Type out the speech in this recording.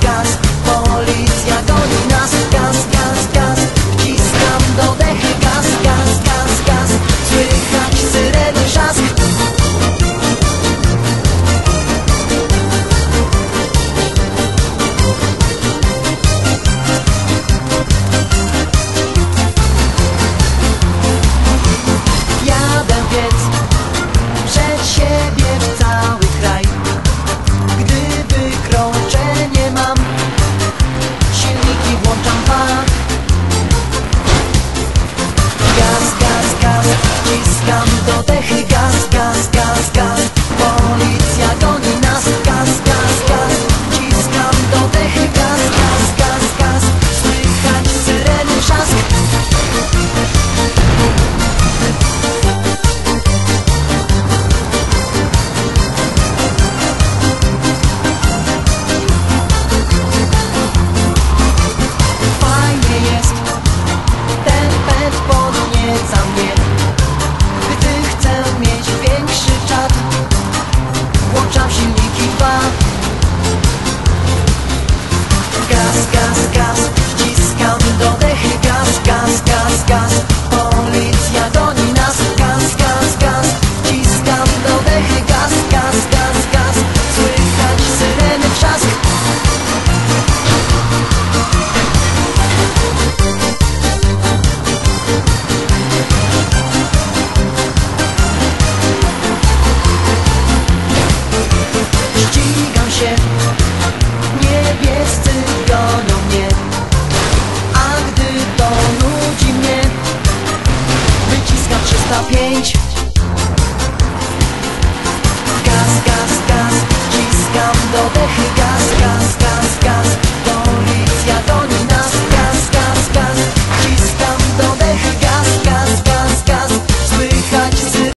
got. wszyscy gonią mnie A gdy to nudzi mnie Wyciskam 305